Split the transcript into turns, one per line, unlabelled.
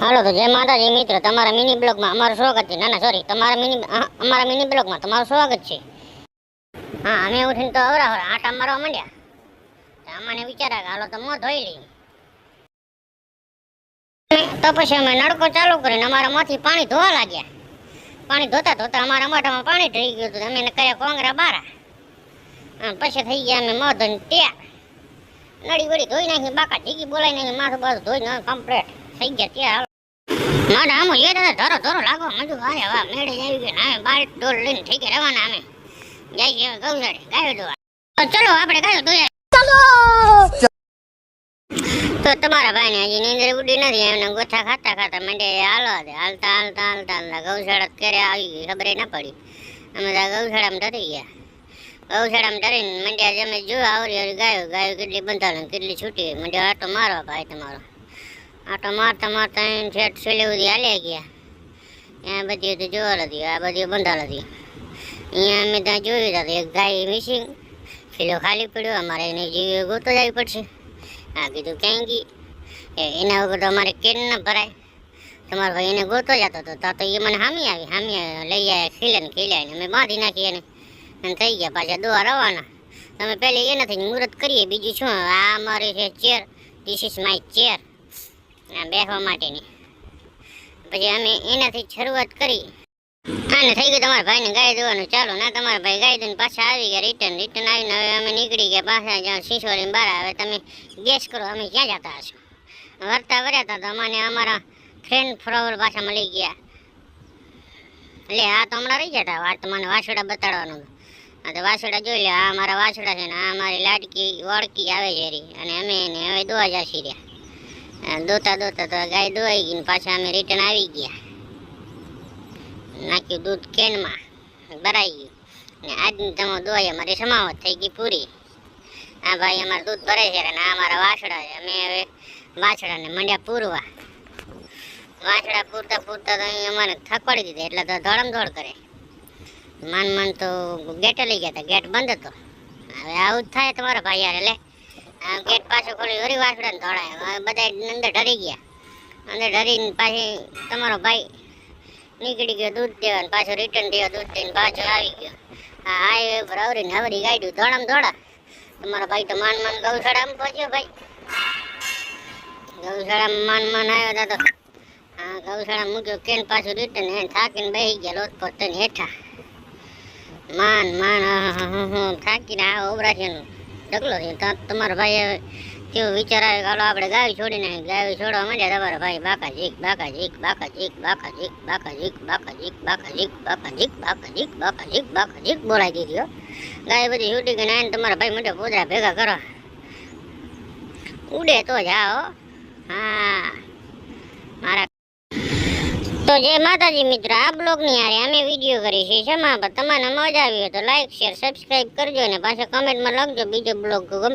હાલો તો જય માતાજી મિત્ર તમારા મિની બ્લોગમાં અમારું સ્વાગત છે. ના ના સોરી તમારા મિની અમારા મિની બ્લોગમાં તમારું સ્વાગત છે. હા અમે ઉઠીને તો અવરા અવરા આટા મારવા માંડ્યા. અમને વિચારા કે હાલો તો મોં ધોઈ લઈ તો પછી અમે નળકો ચાલુ કરીને અમારા માંથી પાણી ધોવા લાગ્યા. પાણી ધોતા ધોતા અમારા મોઢામાં પાણી ઢળી ગયું હતું. અમે એને કર્યા કોંગરા બારા. પછી થઈ ગયા અમે મોં ધોઈને ત્યાં નડી વળી ધોઈ નાખી બાકા ઢીકી બોલાઈ નાખી માથું બાથું ધોઈ નાખી કમ્પ્લેટ થઈ ગયા ત્યાં મારા આમ એ દાદા ધરો ધરો લાગો મજુ વારે વાહ મેળે આવી ગયો ને અમે બાર ડોલ લઈને થઈ ગયા રવાના અમે જઈ ગયા ગૌશાળે ગાયો તો ચલો આપણે ગાયો દોયા તો તમારા ભાઈને હજી નીંદર ઉડી નથી એમને ગોથા ખાતા ખાતા મંડે હાલો દે હાલતા હાલતા હાલતા હાલતા ગૌશાળા ક્યારે આવી ગઈ ખબર ના પડી. અમે ગૌશાળામાં ડરી ગયા. ગૌશાળામાં ડરીને મંડ્યા જમે જોયું આવરી આવરી ગાયો ગાયો કેટલી બંધાણી કેટલી છૂટી મંડ્યા આટો મારવા ભાઈ તમારો. આટો મારતા મારતા એને છેટ છેલ્લે સુધી હાલ્યા ગયા. ત્યાં બધી તો જોવા હતી, આ બધી બંધાલ હતી. અહીંયા અમે ત્યાં જોયું હતા એક ગાય મિસિંગ કિલો ખાલી પડ્યો, અમારે એને જીવ ગોતો જવી પડશે. આ કીધું ક્યાંય ગઈ? એના વગર તો અમારે કેન ન ભરાય. તમારો ભાઈ એને ગોતો જતો હતો તા એ મને હામી આવી, હામી લઈ આવ્યા, ખીલે ને ખીલ્યા અમે બાંધી નાખી એને. અને થઈ ગયા પાછા દોવા રવાના. તમે પહેલી એનાથી મુહૂર્ત કરીએ, બીજું શું? આ અમારી છે chair this is my chair બેસવા માટેની. પછી અમે એનાથી શરૂઆત કરી. અને થઈ ગયું તમારા ભાઈને ગાય દેવાનું. ચાલો, ના, તમારા ભાઈ ગાય દઈને પાછા આવી ગયા રિટર્ન રિટર્ન આવીને હવે અમે નીકળી ગયા પાછા જ્યાં શિશોરી બહાર હવે તમે ગેસ કરો, અમે ક્યાં જતા હશો? વર્તા વર્યા હતા તો અમને અમારા ફ્રેન્ડ ફ્રોવર પાછા મળી ગયા. એટલે આ તો હમણાં રહી જતા. વાત મને વાસોડા બતાડવાનું. આ તો વાછડા જોઈ લે આ અમારા વાછડા છે ને, આ અમારી લાડકી, વળકી આવે છે રી અને અમે એને હવે દોવા જશી રહ્યા દોતા દોતા તો ગાય દોવાઈ ગઈ ને પાછા અમે રિટર્ન આવી ગયા. નાખ્યું દૂધ કેનમાં, ભરાઈ ગયું. ને આજની તમે દોવાઈ અમારી સમાવત થઈ ગઈ પૂરી. આ ભાઈ અમારું દૂધ ભરે છે અને આ અમારા વાછડા છે. અમે હવે વાછડાને મંડ્યા પૂરવા. વાછડા પૂરતા પૂરતા તો અમારે થકવાડી દીધા, એટલે તો ધડમ ધોડ કરે. માન માન તો ગેટે લઈ ગયા હતા ગેટ બંધ હતો. હવે આવું થાય તમારા ભાઈ યાર એટલે ગેટ પાછો ખોલી વળી વાસડાને ધોળાય. બધા અંદર ડરી ગયા. અંદર ડરીને પાછી તમારો ભાઈ નીકળી ગયો, દૂધ દેવાનું, પાછો રિટર્ન દેવા દૂધ દઈને પાછો આવી ગયો. આ હાઈવે પર આવરીને હવરી ગાડ્યું ધોળામ ધોળા. તમારો ભાઈ તો માન માન ગૌશાળામાં પહોંચ્યો ભાઈ. ગૌશાળામાં માન માન આવ્યો હતા તો. હા ગૌશાળા મૂક્યો, કેન પાછું રિટર્ન એને થાકીને બેસી ગયા લોટ પર તને હેઠા. માન માન આહાહાહા, થાકીને આ ઓબરા ઢગલો તો તમારો ભાઈ કેવો વિચાર આવે ચાલો આપણે ગાય છોડીને ગાય છોડવા માંડ્યા તમારા ભાઈ બાકા જીક બાકા જીક બાકા જીક બાકા જીક બાકા જીક બાકા જીક બાકા જીક બાકા જીક બાકા જીક બાકા જીક બાકા જીક બોલાઈ દીધી હો ગાય બધી છૂટી ગઈ ને તમારા ભાઈ મોટા પોદરા ભેગા કરો ઉડે તો જાઓ હા મારા તો જય માતાજી મિત્ર, આ બ્લોગની હારે અમે વીડિયો કરી છે શેમાં પર તમને મજા આવી હોય તો લાઈક શેર સબસ્ક્રાઇબ કરજો અને પાછા કમેન્ટમાં લખજો બીજો બ્લોગ ગમ